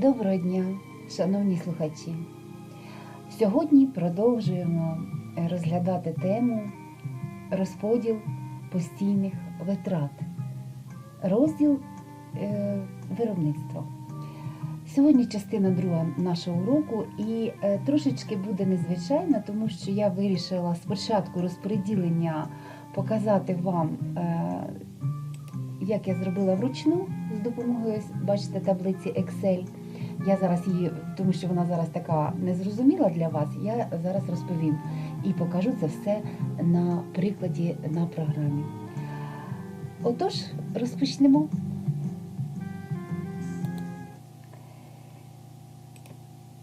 Доброго дня, шановні слухачі. Сьогодні продовжуємо розглядати тему розподіл постійних витрат, розділ е, виробництва. Сьогодні частина друга нашого уроку і е, трошечки буде незвичайна, тому що я вирішила спочатку розподілення показати вам, е, як я зробила вручну з допомогою, бачите, таблиці Excel. Я зараз її, тому що вона зараз така незрозуміла для вас, я зараз розповім і покажу це все на прикладі на програмі. Отож, розпочнемо.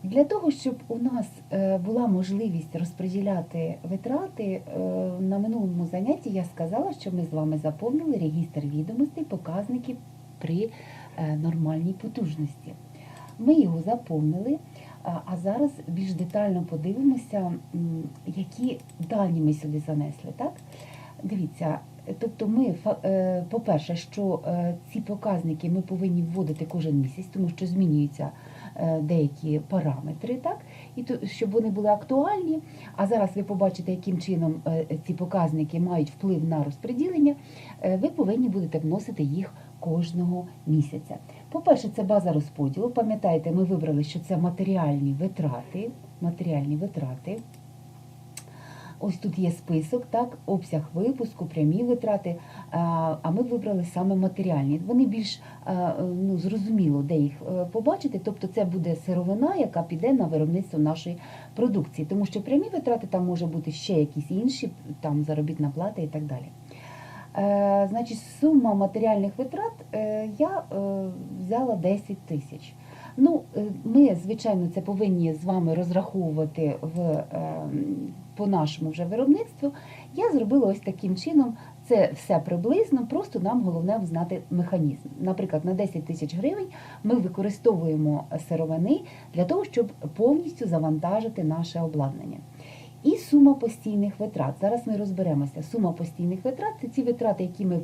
Для того, щоб у нас е, була можливість розподіляти витрати, е, на минулому занятті я сказала, що ми з вами заповнили регістр відомостей, показників при е, нормальній потужності. Ми його заповнили, а- зараз більш детально подивимося, які дані ми сюди занесли. Так? Дивіться, тобто ми, е, по-перше, що е, ці показники ми повинні вводити кожен місяць, тому що змінюються е, деякі параметри, так? І то, щоб вони були актуальні. А зараз ви побачите, яким чином ці показники мають вплив на розподілення, ви повинні будете вносити їх кожного місяця. По-перше, це база розподілу. Пам'ятаєте, ми вибрали, що це матеріальні витрати. Матеріальні витрати. Ось тут є список, так, обсяг випуску, прямі витрати, а ми вибрали саме матеріальні. Вони більш ну, зрозуміло, де їх е, побачити. Тобто це буде сировина, яка піде на виробництво нашої продукції. Тому що прямі витрати там може бути ще якісь інші, там заробітна плата і так далі. Е, значить, сума матеріальних витрат е, я е, взяла 10 тисяч. Ну, ми, звичайно, це повинні з вами розраховувати в, по нашому вже виробництву. Я зробила ось таким чином. Це все приблизно, просто нам головне знати механізм. Наприклад, на 10 тисяч гривень ми використовуємо сировини для того, щоб повністю завантажити наше обладнання. І сума постійних витрат. Зараз ми розберемося. Сума постійних витрат це ці витрати, які ми е,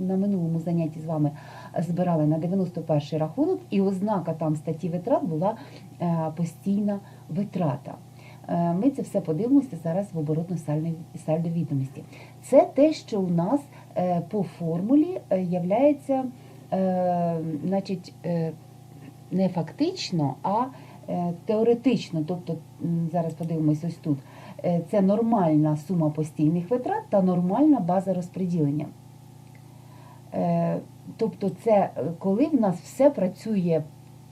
на минулому занятті з вами збирали на 91 рахунок, і ознака там статті витрат була е, постійна витрата. Е, Ми це все подивимося зараз в оборотно сальдо відомості. Це те, що у нас е, по формулі е, являється, е, значить, е, не фактично, а е, теоретично. Тобто, зараз подивимось ось тут. Е, Це нормальна сума постійних витрат та нормальна база розподілення. Е, Тобто, це е, коли в нас все працює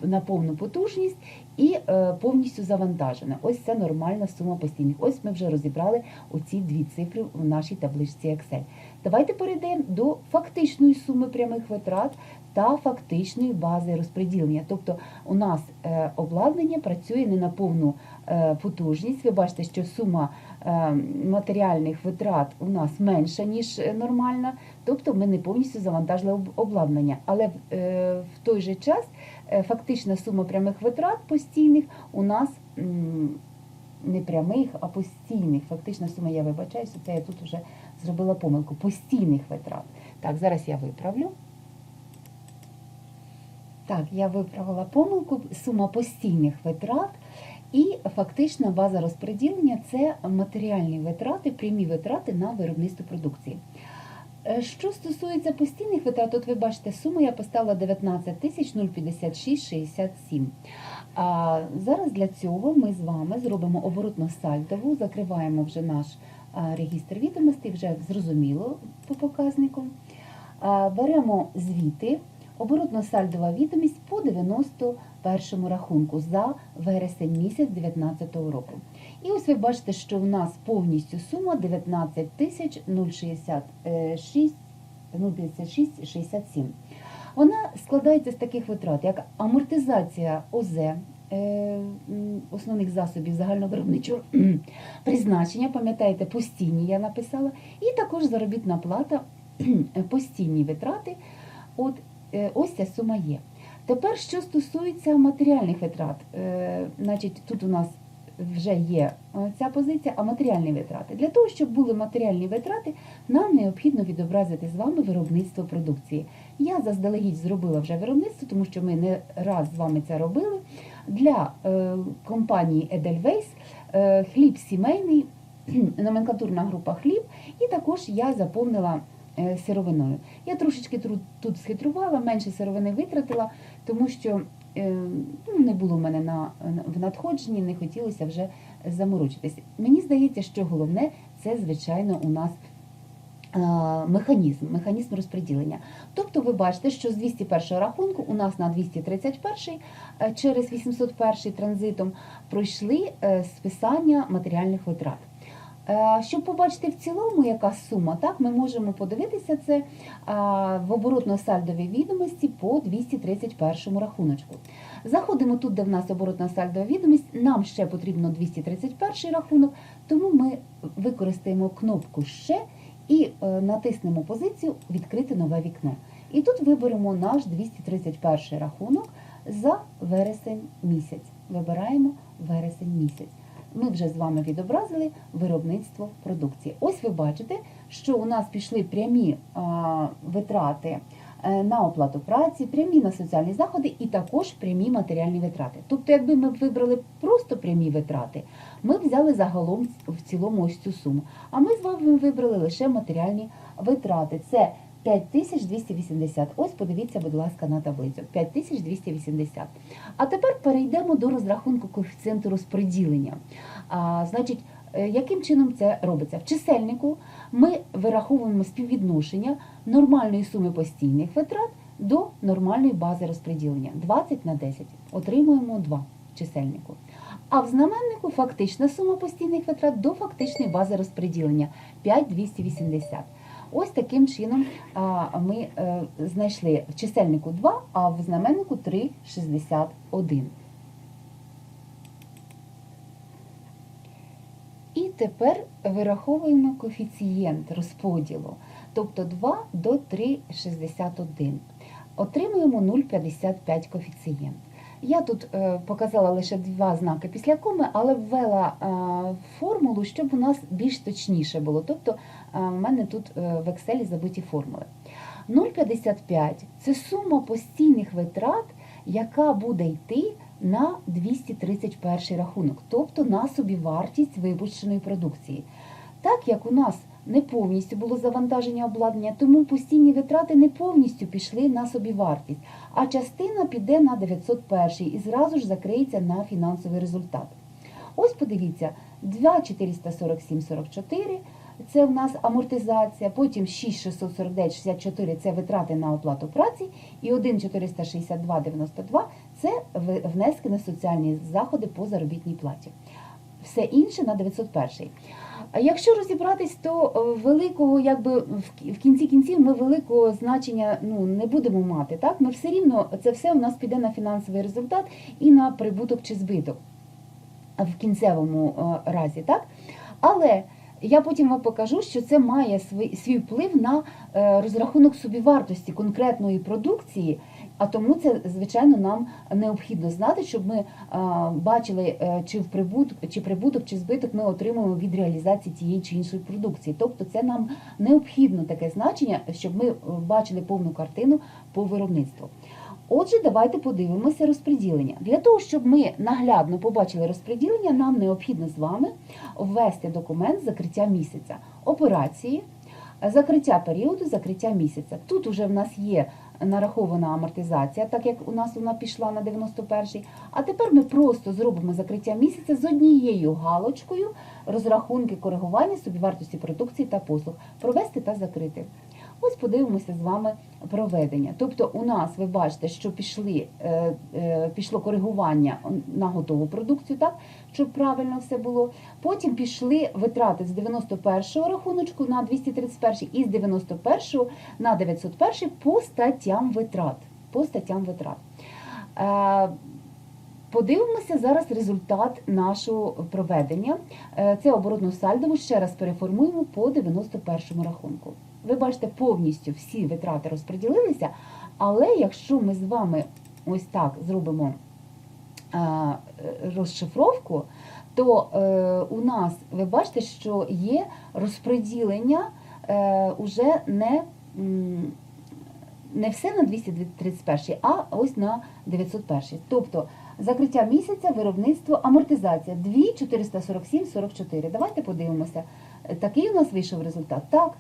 на повну потужність і е, повністю завантажене. Ось це нормальна сума постійних. Ось ми вже розібрали оці дві цифри в нашій табличці Excel. Давайте перейдемо до фактичної суми прямих витрат та фактичної бази розподілення. Тобто у нас е, обладнання працює не на повну е, потужність. Ви бачите, що сума е, матеріальних витрат у нас менша, ніж нормальна, тобто ми не повністю завантажили обладнання. Але в, той же час фактична сума прямих витрат постійних у нас не прямих, а постійних. Фактична сума, я вибачаюся, це я тут вже зробила помилку. Постійних витрат. Так, зараз я виправлю. Так, я виправила помилку, сума постійних витрат і фактична база розподілення це матеріальні витрати, прямі витрати на виробництво продукції. Е, Що стосується постійних витрат, от ви бачите, суму я поставила 19 тисяч 056,67. А зараз для цього ми з вами зробимо оборотно сальдову, закриваємо вже наш регістр відомостей, вже зрозуміло по показникам. А, Беремо звіти, оборотно сальдова відомість по 91 рахунку за вересень місяць 2019 року. І ось ви бачите, що в нас повністю сума 19 тисяч 066 056,67. Вона складається з таких витрат, як амортизація ОЗ, е, основних засобів загальновиробничого призначення, пам'ятаєте, постійні я написала, і також заробітна плата, постійні витрати. От ось ця сума є. Тепер, що стосується матеріальних витрат, е, значить, тут у нас вже є е, ця позиція, а матеріальні витрати. Для того, щоб були матеріальні витрати, нам необхідно відобразити з вами виробництво продукції. Я заздалегідь зробила вже виробництво, тому що ми не раз з вами це робили. Для е, компанії Edelweiss е, хліб сімейний, номенклатурна група хліб, і також я заповнила е, сировиною. Я трошечки тут схитрувала, менше сировини витратила, тому що е, ну, не було в мене на, в надходженні, не хотілося вже заморочитись. Мені здається, що головне це, звичайно, у нас е, механізм, механізм розподілення. Тобто ви бачите, що з 201 рахунку у нас на 231 е, через 801 транзитом пройшли е, списання матеріальних витрат. Е, Щоб побачити в цілому, яка сума, так, ми можемо подивитися це е, в оборотно-сальдовій відомості по 231 рахуночку. Заходимо тут, де в нас оборотна сальдова відомість, нам ще потрібно 231 рахунок, тому ми використаємо кнопку Ще і е, натиснемо позицію Відкрити нове вікно. І тут виберемо наш 231 рахунок за вересень місяць. Вибираємо вересень місяць. Ми вже з вами відобразили виробництво продукції. Ось ви бачите, що у нас пішли прямі а, витрати е, на оплату праці, прямі на соціальні заходи і також прямі матеріальні витрати. Тобто, якби ми вибрали просто прямі витрати, ми взяли загалом в цілому ось цю суму. А ми з вами вибрали лише матеріальні витрати. Це 5280. Ось подивіться, будь ласка, на таблицю. 5280. А тепер перейдемо до розрахунку коефіцієнту розподілення. А, значить, е, яким чином це робиться? В чисельнику ми вираховуємо співвідношення нормальної суми постійних витрат до нормальної бази розподілення 20 на 10. Отримуємо 2 в чисельнику. А в знаменнику фактична сума постійних витрат до фактичної бази розподілення 5280. Ось таким чином ми е, знайшли в чисельнику 2, а в знаменнику 3,61. І тепер вираховуємо коефіцієнт розподілу, тобто 2 до 3,61. Отримуємо 0,55 коефіцієнт. Я тут е, показала лише два знаки після коми, але ввела е, формулу, щоб у нас більш точніше було. Тобто в мене тут е, в Excel забиті формули. 0,55 це сума постійних витрат, яка буде йти на 231 рахунок, тобто на собівартість випущеної продукції. Так як у нас не повністю було завантаження обладнання, тому постійні витрати не повністю пішли на собівартість, а частина піде на 901 і зразу ж закриється на фінансовий результат. Ось подивіться, 2,447,44 це у нас амортизація, потім 6,649,64 це витрати на оплату праці, і 1,462,92 це внески на соціальні заходи по заробітній платі. Все інше на 901. Якщо розібратись, то е, великого, якби в кінці кінців ми великого значення ну, не будемо мати. Так? Ми все рівно це все у нас піде на фінансовий результат і на прибуток чи збиток в кінцевому е, разі. Так? Але я потім вам покажу, що це має свій, вплив на е, розрахунок собівартості конкретної продукції. А тому це, звичайно, нам необхідно знати, щоб ми е, бачили, е, чи в прибуток, чи прибуток, чи збиток ми отримуємо від реалізації тієї чи іншої продукції. Тобто, це нам необхідно таке значення, щоб ми бачили повну картину по виробництву. Отже, давайте подивимося розподілення. Для того, щоб ми наглядно побачили розподілення, нам необхідно з вами ввести документ закриття місяця, операції, закриття періоду, закриття місяця. Тут уже в нас є нарахована амортизація, так як у нас вона пішла на 91-й. А тепер ми просто зробимо закриття місяця з однією галочкою розрахунки коригування собівартості продукції та послуг, провести та закрити. Ось подивимося з вами проведення. Тобто, у нас ви бачите, що пішли, е, е, пішло коригування на готову продукцію, так щоб правильно все було. Потім пішли витрати з 91-го рахуночку на 231 і з 91 на 901 по статтям витрат. По статтям витрат. Е, Подивимося зараз результат нашого проведення. Це оборотну сальдову ще раз переформуємо по 91 рахунку. Ви бачите, повністю всі витрати розподілилися, але якщо ми з вами ось так зробимо е, розшифровку, то е, у нас ви бачите, що є розподілення е, уже не, не все на 231, а ось на 901. Тобто закриття місяця, виробництво, амортизація 2 447 44. Давайте подивимося. Такий у нас вийшов результат? Так,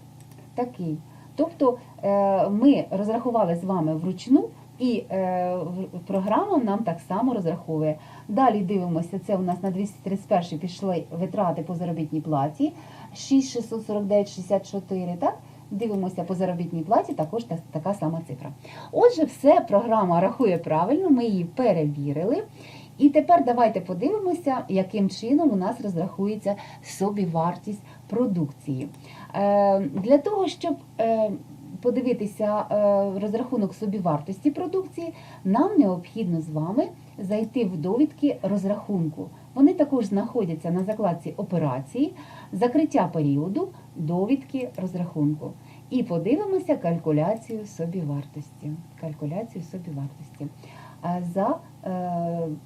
такий. Тобто е, ми розрахували з вами вручну, і е, програма нам так само розраховує. Далі дивимося, це у нас на 231 пішли витрати по заробітній платі 6649,64, так? Дивимося по заробітній платі, також та- така сама цифра. Отже, все програма рахує правильно, ми її перевірили. І тепер давайте подивимося, яким чином у нас розрахується собівартість продукції. Е, Для того, щоб е, подивитися е, розрахунок собівартості продукції, нам необхідно з вами зайти в довідки розрахунку. Вони також знаходяться на закладці операції, закриття періоду, довідки розрахунку. І подивимося калькуляцію собівартості. Калькуляцію собівартості. За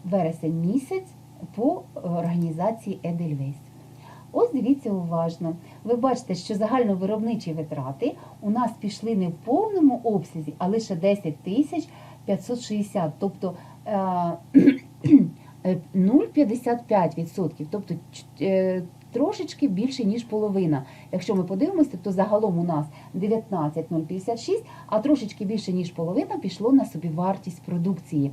вересень місяць по організації Edelweiss. Ось дивіться уважно. Ви бачите, що загальновиробничі витрати у нас пішли не в повному обсязі, а лише 10 тисяч 560, тобто е, е, 0,55%, тобто е, трошечки більше, ніж половина. Якщо ми подивимося, то загалом у нас 19,056, а трошечки більше, ніж половина пішло на собівартість продукції.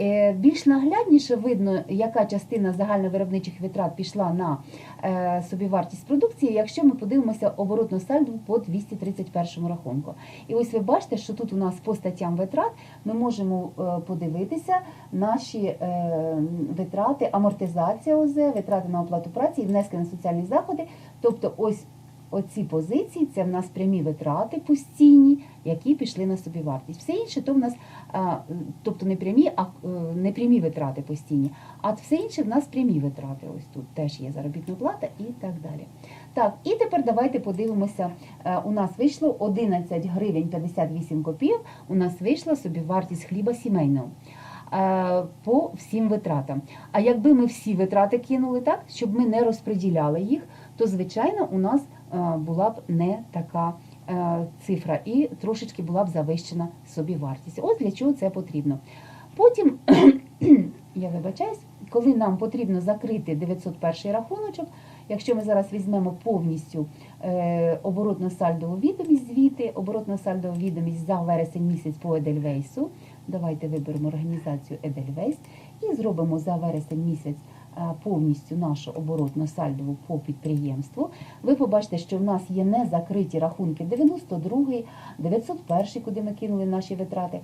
Е, Більш наглядніше видно, яка частина загальновиробничих витрат пішла на е, собівартість продукції, якщо ми подивимося оборотну сальду по 231 рахунку. І ось ви бачите, що тут у нас по статтям витрат ми можемо е, подивитися наші витрати, амортизація ОЗ, витрати на оплату праці і внески на соціальні заходи. Тобто, ось оці позиції це в нас прямі витрати постійні, які пішли на собівартість. Все інше то в нас, тобто не прямі, а е, не прямі витрати постійні, а все інше в нас прямі витрати. Ось тут теж є заробітна плата і так далі. Так, і тепер давайте подивимося. Е, У нас вийшло 11 гривень 58 копійок. У нас вийшла собівартість хліба сімейного. е, По всім витратам. А якби ми всі витрати кинули так, щоб ми не розподіляли їх, то звичайно у нас була б не така цифра і трошечки була б завищена собівартість. Ось для чого це потрібно. Потім, я вибачаюсь, коли нам потрібно закрити 901 рахуночок, якщо ми зараз візьмемо повністю е, оборотно-сальдову відомість звіти, оборотно-сальдову відомість за вересень місяць по Едельвейсу, давайте виберемо організацію Едельвейс і зробимо за вересень місяць е, повністю нашу оборотно-сальдову по підприємству. Ви побачите, що в нас є незакриті рахунки 92, 901, куди ми кинули наші витрати.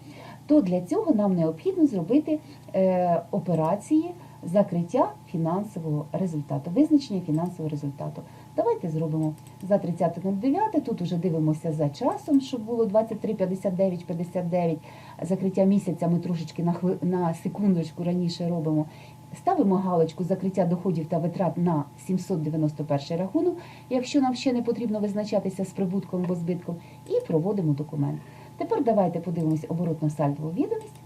То для цього нам необхідно зробити е, операції закриття фінансового результату, визначення фінансового результату. Давайте зробимо за 30.09. Тут уже дивимося за часом, щоб було 23.59.59. Закриття місяця ми трошечки на секундочку раніше робимо. Ставимо галочку закриття доходів та витрат на 791 рахунок, якщо нам ще не потрібно визначатися з прибутком або збитком, і проводимо документ. Тепер давайте подивимось оборотно сальдову відомість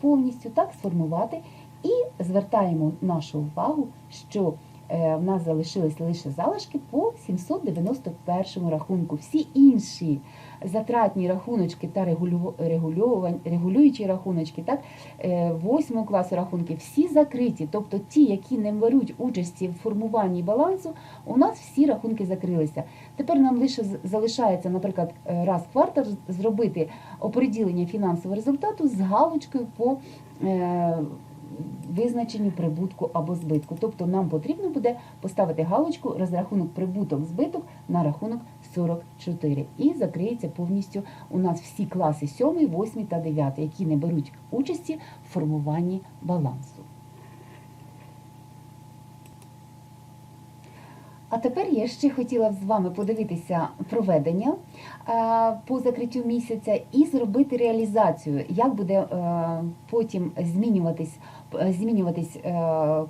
повністю так сформувати і звертаємо нашу увагу, що е, в нас залишились лише залишки по 791 рахунку. Всі інші затратні рахуночки та регулю- регулюючі рахуночки, так, е, восьмого класу рахунки, всі закриті. Тобто ті, які не беруть участі в формуванні балансу, у нас всі рахунки закрилися. Тепер нам лише залишається, наприклад, е, раз в квартал зробити оприділення фінансового результату з галочкою по е, визначенню прибутку або збитку. Тобто нам потрібно буде поставити галочку розрахунок прибуток збиток на рахунок 44. І закриється повністю у нас всі класи 7, 8 та 9, які не беруть участі в формуванні балансу. А тепер я ще хотіла з вами подивитися проведення е, по закриттю місяця і зробити реалізацію, як буде е, потім змінюватись, змінюватись е,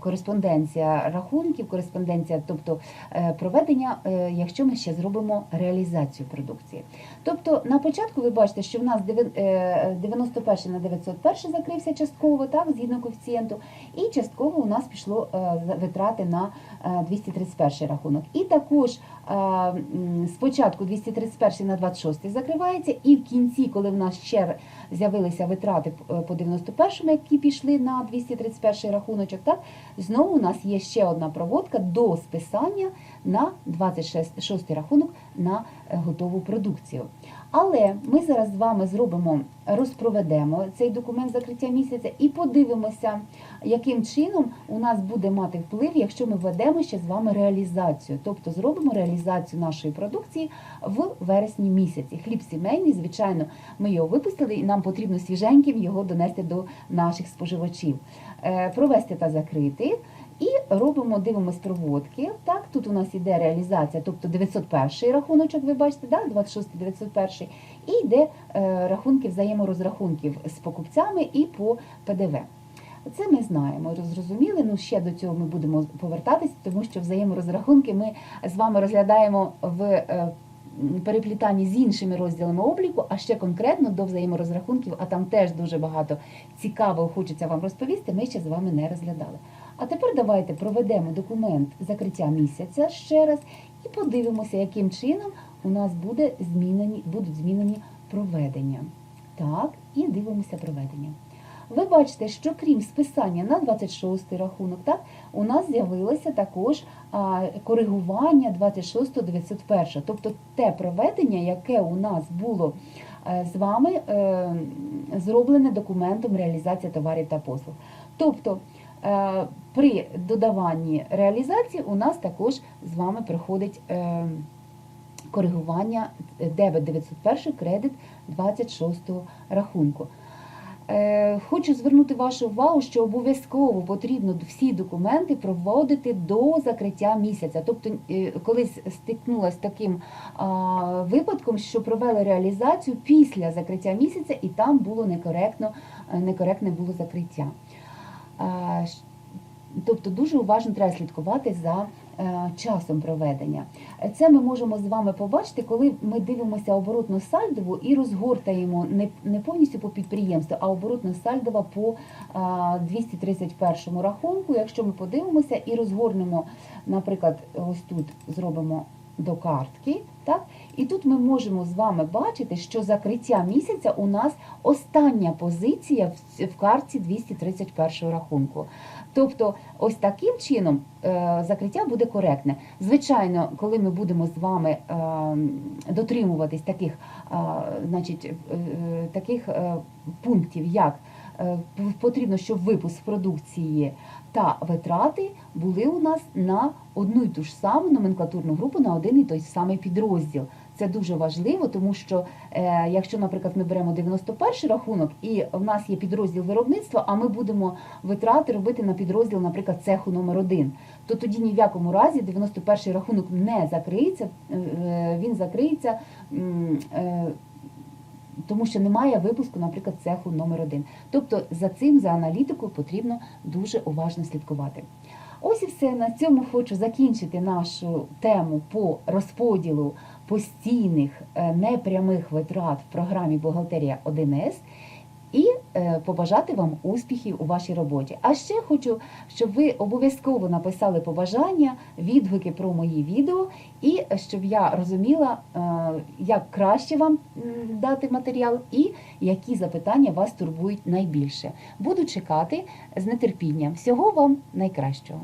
кореспонденція рахунків, кореспонденція, тобто е, проведення, е, якщо ми ще зробимо реалізацію продукції. Тобто на початку ви бачите, що в нас е, 91 на 901 закрився частково, так, згідно коефіцієнту, і частково у нас пішло е, витрати на е, 231 рахунок. І також спочатку 231 на 26 закривається, і в кінці, коли в нас ще з'явилися витрати е, по 91-му, які пішли на 231 рахуночок, так, знову у нас є ще одна проводка до списання на 26 рахунок на е, готову продукцію. Але ми зараз з вами зробимо, розпроведемо цей документ закриття місяця і подивимося, яким чином у нас буде мати вплив, якщо ми введемо ще з вами реалізацію. Тобто зробимо реалізацію нашої продукції в вересні місяці. Хліб сімейний, звичайно, ми його випустили, і нам потрібно свіженьким його донести до наших споживачів. Е, Провести та закрити. І робимо, дивимось проводки. Так, тут у нас іде реалізація, тобто 901 рахуночок, ви бачите, да? 26 901 і йде е, рахунки взаєморозрахунків з покупцями і по ПДВ. Це ми знаємо, зрозуміли. Ну ще до цього ми будемо повертатись, тому що взаєморозрахунки ми з вами розглядаємо в е, переплітанні з іншими розділами обліку, а ще конкретно до взаєморозрахунків, а там теж дуже багато цікавого хочеться вам розповісти. Ми ще з вами не розглядали. А тепер давайте проведемо документ закриття місяця ще раз і подивимося, яким чином у нас буде змінені, будуть змінені проведення. Так, і дивимося проведення. Ви бачите, що крім списання на 26 рахунок, так, у нас з'явилося також а, коригування 26-901, тобто те проведення, яке у нас було е, з вами е, зроблене документом реалізація товарів та послуг. Тобто при додаванні реалізації у нас також з вами приходить е, коригування дебет 901, кредит 26 рахунку. Е, Хочу звернути вашу увагу, що обов'язково потрібно всі документи проводити до закриття місяця. Тобто, е, колись стикнулася з таким випадком, що провели реалізацію після закриття місяця, і там було некоректно, е, некоректне було закриття. Щ- Тобто дуже уважно треба слідкувати за е, часом проведення. Е, Це ми можемо з вами побачити, коли ми дивимося оборотну сальдову і розгортаємо не, повністю по підприємству, а оборотно сальдова по а, 231 рахунку. Якщо ми подивимося і розгорнемо, наприклад, ось тут зробимо до картки, так? І тут ми можемо з вами бачити, що закриття місяця у нас остання позиція в, в картці 231 рахунку. Тобто, ось таким чином е, закриття буде коректне. Звичайно, коли ми будемо з вами е, дотримуватись таких, е, значить, таких пунктів, як потрібно, щоб випуск продукції та витрати були у нас на одну і ту ж саму номенклатурну групу, на один і той самий підрозділ. Це дуже важливо, тому що е, якщо, наприклад, ми беремо 91 рахунок, і в нас є підрозділ виробництва, а ми будемо витрати робити на підрозділ, наприклад, цеху номер 1 то тоді ні в якому разі 91 рахунок не закриється, е, він закриється. е, тому що немає випуску, наприклад, цеху номер 1 Тобто за цим, за аналітикою, потрібно дуже уважно слідкувати. Ось і все. На цьому хочу закінчити нашу тему по розподілу постійних е, непрямих витрат в програмі Бухгалтерія 1С і е, побажати вам успіхів у вашій роботі. А ще хочу, щоб ви обов'язково написали побажання, відгуки про мої відео, і щоб я розуміла, е, як краще вам дати матеріал і які запитання вас турбують найбільше. Буду чекати з нетерпінням. Всього вам найкращого.